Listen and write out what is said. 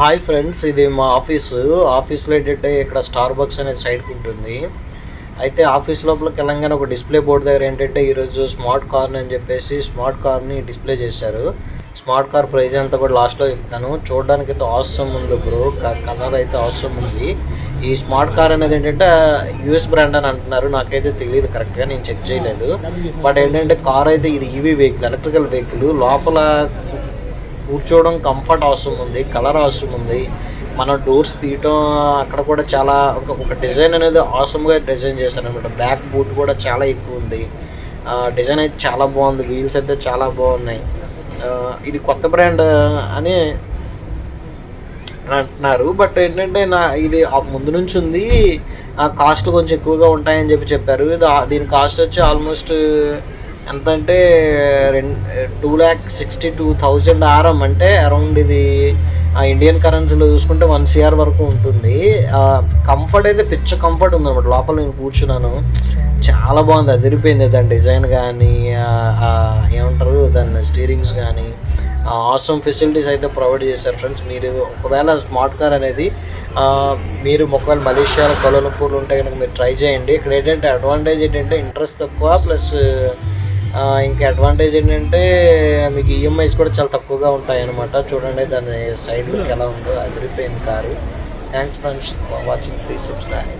Hi friends ఇది మా office. ఆఫీస్లో ఏంటంటే ఇక్కడ స్టార్ బక్స్ అనేది సైడ్కి ఉంటుంది. అయితే ఆఫీస్ లోపల తెలంగాణ ఒక డిస్ప్లే బోర్డు దగ్గర ఏంటంటే ఈరోజు స్మార్ట్ కార్ అని చెప్పేసి స్మార్ట్ కార్ని డిస్ప్లే చేశారు. స్మార్ట్ కార్ ప్రైజ్ అంతా కూడా లాస్ట్లో చెప్తాను. చూడడానికి అయితే అవసరం ఉంది బ్రో కలర్ అయితే అవసరం ఉంది. ఈ స్మార్ట్ కార్ అనేది ఏంటంటే యూఎస్ బ్రాండ్ అని అంటున్నారు. నాకైతే తెలియదు కరెక్ట్గా నేను చెక్ చేయలేదు. బట్ ఏంటంటే కార్ అయితే ఇది ఈవీ వెహికల్ ఎలక్ట్రికల్ వెహికల్ లోపల కూర్చోవడం కంఫర్ట్ అవసరం ఉంది కలర్ అవసరం ఉంది. మన డోర్స్ తీయటం అక్కడ కూడా చాలా ఒక ఒక డిజైన్ అనేది ఆసమ్గా డిజైన్ చేశారు అనమాట బ్యాక్ బూట్ కూడా చాలా ఎక్కువ ఉంది. డిజైన్ అయితే చాలా బాగుంది. వీల్స్ అయితే చాలా బాగున్నాయి. ఇది కొత్త బ్రాండ్ అని అంటున్నారు. బట్ ఏంటంటే నా ఇది ముందు నుంచి ఉంది. ఆ కాస్ట్ కొంచెం ఎక్కువగా ఉంటాయని చెప్పి చెప్పారు. ఇది దీని కాస్ట్ వచ్చి ఆల్మోస్ట్ ఎంత అంటే రెండు two lakh sixty two thousand RM అంటే అరౌండ్ ఇది ఆ ఇండియన్ కరెన్సీలో చూసుకుంటే వన్ సిఆర్ వరకు ఉంటుంది. కంఫర్ట్ అయితే పిచ్చ కంఫర్ట్ ఉంది అనమాట లోపల నేను కూర్చున్నాను. చాలా బాగుంది. అదిరిపోయింది. దాని డిజైన్ కానీ ఏమంటారు దాని స్టీరింగ్స్ కానీ ఆసమ్ ఫెసిలిటీస్ అయితే ప్రొవైడ్ చేశారు ఫ్రెండ్స్. మీరు ఒకవేళ స్మార్ట్ కార్ అనేది మీరు ఒకవేళ మలేషియాలో కొలంపూర్లు ఉంటే కనుక మీరు ట్రై చేయండి. ఇక్కడ ఏంటంటే అడ్వాంటేజ్ ఏంటంటే ఇంట్రెస్ట్ తక్కువ ప్లస్ ఇంకా అడ్వాంటేజ్ ఏంటంటే మీకు ఈఎంఐస్ కూడా చాలా తక్కువగా ఉంటాయి అనమాట చూడండి దాని సైడ్ లుక్ ఎలా ఉందో. అదిరిపోయింది car. Thanks friends for watching please subscribe